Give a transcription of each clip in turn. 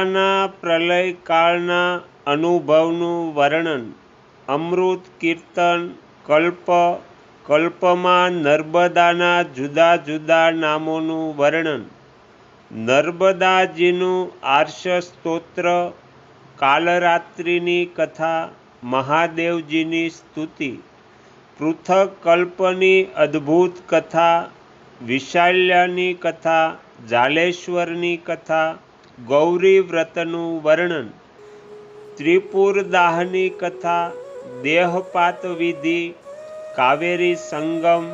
ના પ્રલય કાળના અનુભવનું વર્ણન, અમૃત કીર્તન, કલ્પ, કલ્પમાં નર્મદાના જુદા જુદા નામોનું વર્ણન, નર્મદાજીનું આર્ષ સ્તોત્ર કાલરાત્રિની કથા, મહાદેવજીની સ્તુતિ પૃથક કલ્પની અદ્ભુત કથા, વિશાલ્યની કથા, જાલેશ્વરની કથા ગૌરી વ્રતનું વર્ણન. ત્રિપુરદાહની કથા દેહપાત વિધિ કાવેરી સંગમ,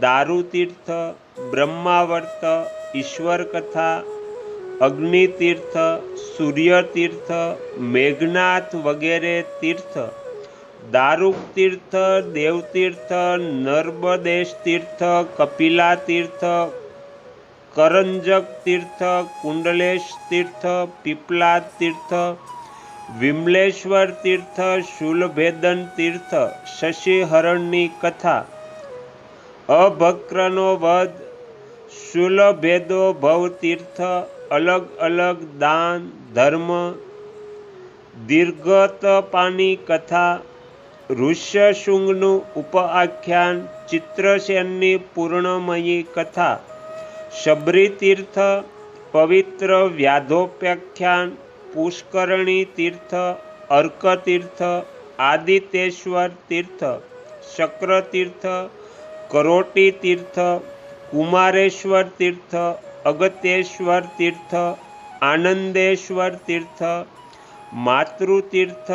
દારૂતીર્થ, બ્રહ્માવર્ત ઈશ્વર કથા અગ્નિતીર્થ, સૂર્યતીર્થ, મેઘનાથ વગેરે તીર્થ દારૂક તીર્થ દેવતીર્થ, નર્મદેશ તીર્થ કપિલા તીર્થ કરંજક તીર્થ, કુંડલેશ તીર્થ પીપલા તીર્થ, વિમલેશ્વર તીર્થ, શૂલભેદન તીર્થ, શશિહરણની કથા, અભક્રનો વધ શૂલભેદો ભવ તીર્થ, અલગ અલગ દાન, ધર્મ, દીર્ઘતપાની કથા, ઋષ્યશૃંગનું ઉપઆખ્યાન, ચિત્રસેનની પૂર્ણમયી કથા શબરી તીર્થ પવિત્ર વ્યાધોપ્યાખ્યાન પુષ્કરણી તીર્થ અર્ક તીર્થ આદિતેશ્વર તીર્થ શક્રતીર્થ કરોટી તીર્થ કુમારેશ્વર તીર્થ અગત્યેશ્વર તીર્થ આનંદેશ્વર તીર્થ માતૃતીર્થ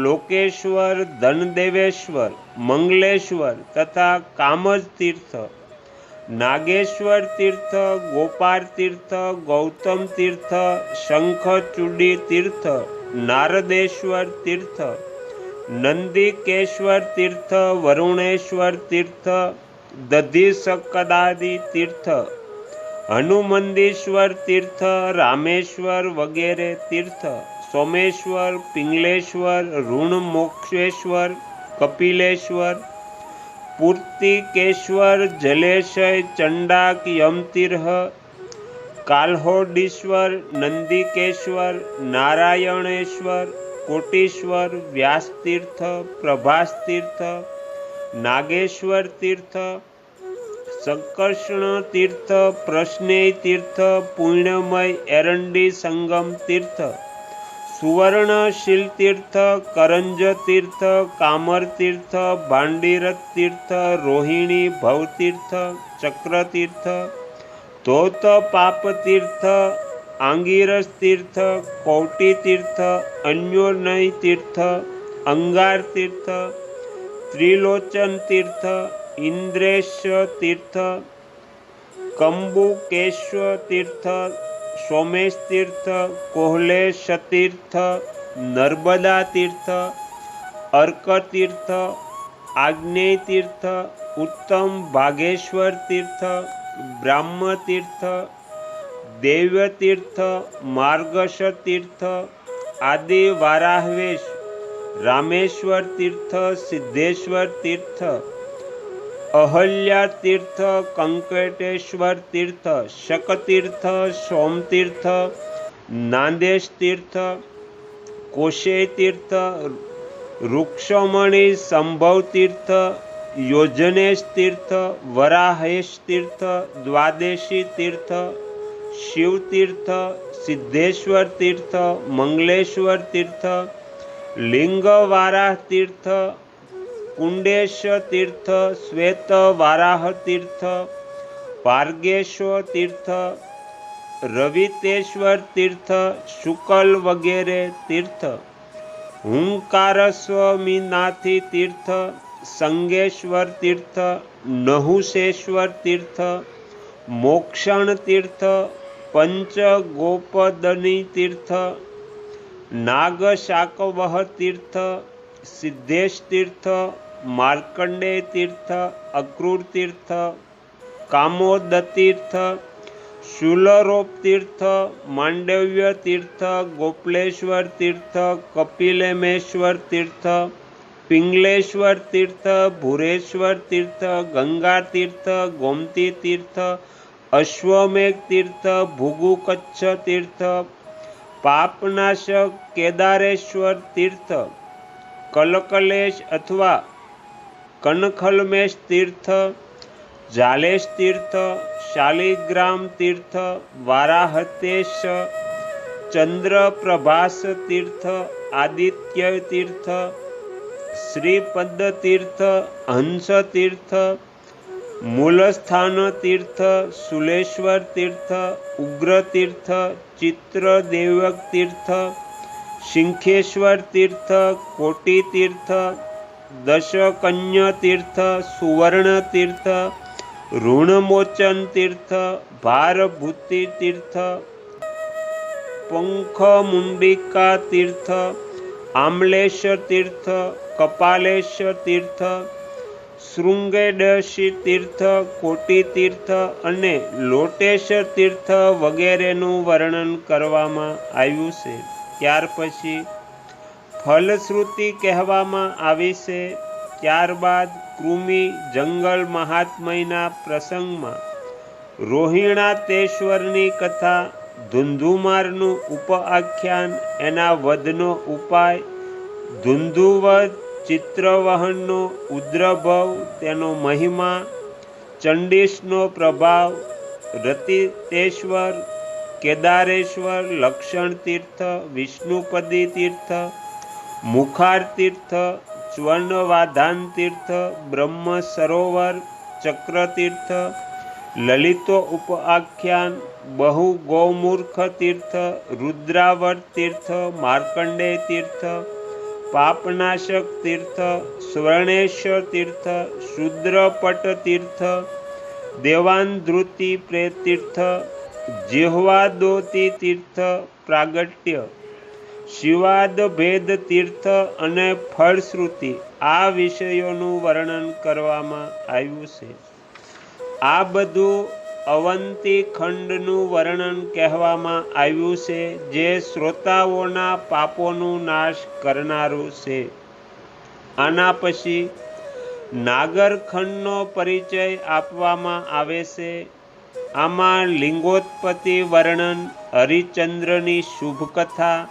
લોકેશ્વર ધનદેવેશ્વર મંગલેશ્વર તથા કામજ તીર્થ નાગેશ્વર તીર્થ, ગોપાર તીર્થ, ગૌતમ તીર્થ, શંખચૂડી તીર્થ, નારદેશ્વર તીર્થ, નંદિકેશ્વર તીર્થ, વરુણેશ્વર તીર્થ દધિસકદાદી તીર્થ, હનુમંદેશ્વર તીર્થ, રામેશ્વર વગેરે તીર્થ, સોમેશ્વર, પિંગલેશ્વર ઋણમોક્ષેશ્વર કપિલેશ્વર પૂર્તિકેશ્વર જલેશય ચંડાક યમતીર્હ, કાલ્હોડીશ્વર નંદિકેશ્વર, નારાયણેશ્વર, કોટીશ્વર વ્યાસતીર્થ, પ્રભાસતીર્થ નાગેશ્વર તીર્થ સંકર્ષણ તીર્થ પ્રશ્નેય તીર્થ પૂર્ણમય એરંડી સંગમ તીર્થ સુવર્ણશીલ તીર્થ કરંજ તીર્થ કામર તીર્થ ભાંડીરથ તીર્થ રોહિણી ભવતીર્થ ચક્રતીર્થ ધોત પાપ તીર્થ આંગીરસ તીર્થ કૌટી તીર્થ અન્યોનય તીર્થ અંગાર તીર્થ ત્રિલોચન તીર્થ ઇન્દ્રેશ તીર્થ કંબુકેશ્વ તીર્થ સોમેશ તીર્થ કોહલેશ તીર્થ નર્મદા તીર્થ અર્ક તીર્થ આગ્નેય તીર્થ ઉત્તમ ભાગેશ્વર તીર્થ બ્રાહ્મ તીર્થ દેવ્ય તીર્થ માર્ગશ તીર્થ આદિ વારાહવેશ રામેશ્વર તીર્થ સિદ્ધેશ્વર તીર્થ અહલ્યા તીર્થ કંકટેશ્વર તીર્થ શકતીર્થ સોમતીર્થ નાંદેશ તીર્થ કોશેય તીર્થ વૃક્ષમણી સંભવ તીર્થ યોજનેશ તીર્થ વરાહેશ તીર્થ દ્વાદેશી તીર્થ શિવ તીર્થ સિદ્ધેશ્વર તીર્થ મંગલેશ્વર તીર્થ લિંગવારાહ તીર્થ કુંડેશ તીર્થ, શ્વેત વારાહ તીર્થ પાર્ગેશ્વર તીર્થ, રવિતેશ્વર તીર્થ, શુકલ વગેરે તીર્થ, હુંકારસ્વમીનાથી તીર્થ, સંગેશ્વર તીર્થ, નહુશેશ્વર તીર્થ, મોક્ષણ તીર્થ, પંચગોપદની તીર્થ, નાગશાકવહ તીર્થ, સિદ્ધેશ તીર્થ માર્કંડેય તીર્થ અક્રૂર તીર્થ કામોદ તીર્થ શુલરોપ તીર્થ માંડવ્ય તીર્થ ગોપલેશ્વર તીર્થ કપિલેમેશ્વર તીર્થ પિંગલેશ્વર તીર્થ ભુરેશ્વર તીર્થ ગંગા તીર્થ ગોમતી તીર્થ અશ્વમેઘ તીર્થ ભૂગુ કચ્છ તીર્થ પાપનાશક કેદારેશ્વર તીર્થ કલકલેશ અથવા કનખલમેશ તીર્થ જાલેશ તીર્થ શાલિગ્રામ તીર્થ વારાહતેશ ચંદ્રપ્રભાસ તીર્થ આદિત્ય તીર્થ શ્રીપદ તીર્થ હંસ તીર્થ મૂલસ્થાન તીર્થ સુલેશ્વર તીર્થ ઉગ્ર તીર્થ ચિત્રદેવક તીર્થ શિંખેશ્વર તીર્થ કોટી તીર્થ દશકન્ય તીર્થ સુવર્ણ તીર્થ ઋણમોચન તીર્થ ભારભૂતિ તીર્થ પંખમુંડિકા તીર્થ આમલેશ્વર તીર્થ કપાલેશ્વર તીર્થ શૃંગેડશી તીર્થ કોટી તીર્થ અને લોટેશ્વર તીર્થ વગેરેનું વર્ણન કરવામાં આવ્યું છે. ત્યાર પછી ફલશ્રુતિ કહેવામાં આવી છે, ત્યારબાદ કૃમિ જંગલ મહાત્મયના પ્રસંગમાં, રોહિણાતેશ્વરની કથા, ધુંધુમારનું ઉપઆખ્યાન, એના વધનો ઉપાય, ધુંધુવધ ચિત્રવહનનો ઉદ્રભવ, તેનો મહિમા, ચંડીશનો પ્રભાવ, રતિતેશ્વર, કેદારેશ્વર લક્ષણ તીર્થ વિષ્ણુપદી તીર્થ મુખાર તીર્થ સ્વર્ણવાધાન તીર્થ બ્રહ્મ સરોવર ચક્રતીર્થ, લલિતો ઉપઆખ્યાન બહુ ગૌમૂર્ખ તીર્થ રુદ્રાવર તીર્થ માર્કંડેય તીર્થ પાપનાશક તીર્થ સ્વર્ણેશ્વર તીર્થ શુદ્રપટ તીર્થ દેવાંધૃતિ પ્રેતીર્થ જેહવાદોતી તીર્થ પ્રાગટ્ય. શિવાદ, ભેદ, તીર્થ અને ફળશ્રુતિ આ વિષયોનું વર્ણન કરવામાં આવ્યું છે. આ બધું અવંતી ખંડનું વર્ણન કહેવામાં આવ્યું છે, જે શ્રોતાઓના પાપોનું નાશ કરનારું છે. આના પછી નાગરખંડનો પરિચય આપવામાં આવે છે. આમાં લિંગોત્પત્તિ વર્ણન, હરિચંદ્રની શુભકથા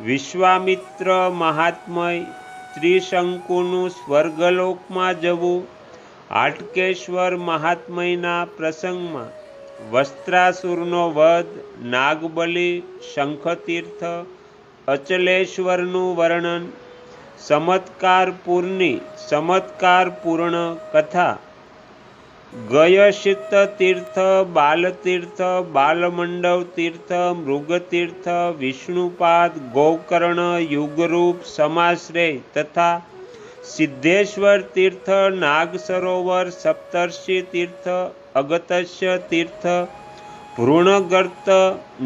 વિશ્વામિત્ર મહાત્મય ત્રિશંકુનું સ્વર્ગલોકમાં જવું, હાટકેશ્વર મહાત્મયના પ્રસંગમાં વસ્ત્રાસુરનો વધ, નાગબલી, શંખતીર્થ, અચલેશ્વરનું વર્ણન ચમત્કારપુરની ચમત્કારપૂર્ણ કથા ગયશિત તીર્થ, બાલતીર્થ, બાલમંડવ તીર્થ, મૃગતીર્થ, વિષ્ણુપાદ, ગૌકર્ણ, યુગરૂપ, સમાશ્રય તથા સિદ્ધેશ્વર તીર્થ નાગ સરોવર સપ્તર્ષિ તીર્થ અગતસ્ય તીર્થ ભૃણગર્ત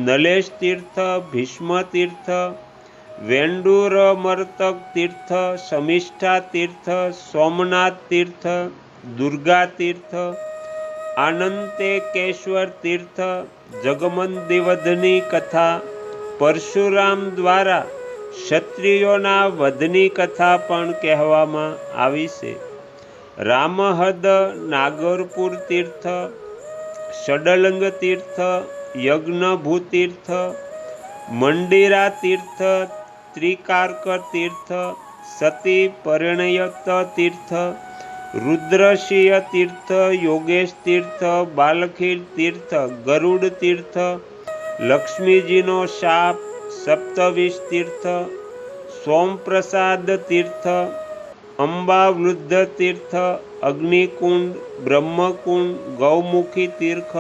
નલેશ તીર્થ, ભીષ્મ તીર્થ, વેંડુરમર્તક તીર્થ, સમિષ્ઠા તીર્થ, સોમનાથ તીર્થ દુર્ગા તીર્થ આનંતેકેશ્વર તીર્થ, જગમંદિવધની કથા, પરશુરામ દ્વારા ક્ષત્રિયોના વધની કથા પણ કહેવામાં આવી છે. રામહદ, નાગરપુર તીર્થ, ષડલંગ તીર્થ યજ્ઞભૂતીર્થ મંડિરા તીર્થ, ત્રિકાર્ક તીર્થ, સતી પરિણયત તીર્થ રુદ્રશિય તીર્થ, યોગેશ તીર્થ, બાલખીર તીર્થ, ગરુડ તીર્થ, લક્ષ્મીજીનો શાપ સપ્તવીશ તીર્થ, સોમપ્રસાદ તીર્થ, અંબાવૃદ્ધ તીર્થ, અગ્નિકુંડ, બ્રહ્મકુંડ, ગૌમુખી તીર્થ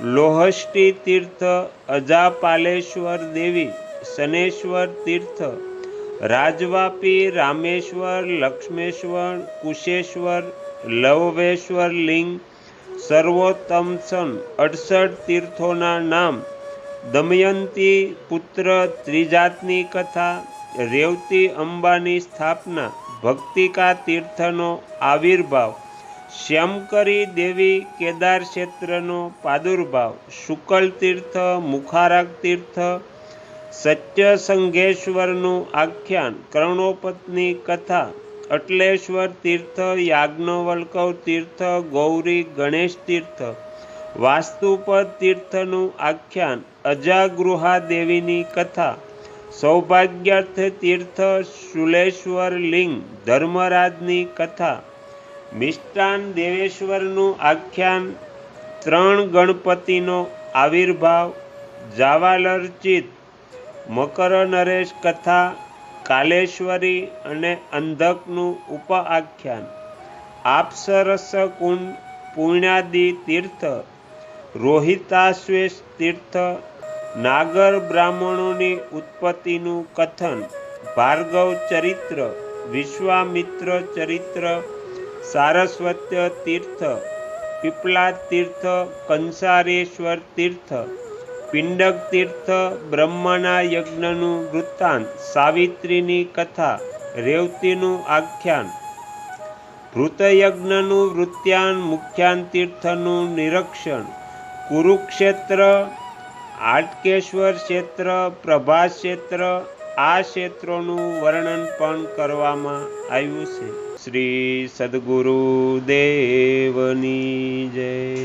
લોહષ્ટી તીર્થ, અજાપાલેશ્વર દેવી, શનેશ્વર તીર્થ રાજવાપી, રામેશ્વર, લક્ષ્મેશ્વર, કુશેશ્વર, લવવેશ્વર લિંગ સર્વોત્તમ સન અડસઠ તીર્થોના નામ, દમયંતી પુત્ર ત્રિજાતની કથા, રેવતી અંબાની સ્થાપના, ભક્તિકા તીર્થનો આવિર્ભાવ, શ્યામકરી દેવી કેદાર ક્ષેત્રનો પ્રાદુર્ભાવ, શુકલ તીર્થ મુખારક તીર્થ સત્યસંઘેશ્વરનું આખ્યાન, કર્ણોપતની કથા, અટલેશ્વર તીર્થ, યાજ્ઞવલ્કવ તીર્થ, ગૌરી ગણેશ તીર્થ, વાસ્તુપદ તીર્થનું આખ્યાન અજાગૃહા દેવીની કથા, સૌભાગ્યાર્થ તીર્થ શુલેશ્વર લિંગ ધર્મરાજની કથા, મિષ્ટાન દેવેશ્વરનું આખ્યાન, ત્રણ ગણપતિનો આવિર્ભાવ, જાવાલરચિત મકર નરેશ કથા, કાલેશ્વરી અને અંધકનું ઉપઆખ્યાન. આપસરસ કુંડ પુણ્યાદિ તીર્થ રોહિતાશ્વેષ તીર્થ નાગર બ્રાહ્મણોની ઉત્પત્તિનું કથન, ભાર્ગવ ચરિત્ર, વિશ્વામિત્ર ચરિત્ર સારસ્વત્ય તીર્થ પીપલા તીર્થ કંસારેશ્વર તીર્થ પિંડક તીર્થ બ્રહ્મના યજ્ઞનું વૃત્તાંત, સાવિત્રીની કથા, રેવતીનું આખ્યાન. ભૃતયજ્ઞનું વૃત્યાન મુખ્યાન તીર્થનું નિરીક્ષણ. કુરુક્ષેત્ર, આટકેશ્વર ક્ષેત્ર, પ્રભાસ ક્ષેત્ર, આ ક્ષેત્રોનું વર્ણન પણ કરવામાં આવ્યું છે. શ્રી સદગુરુ દેવની જય.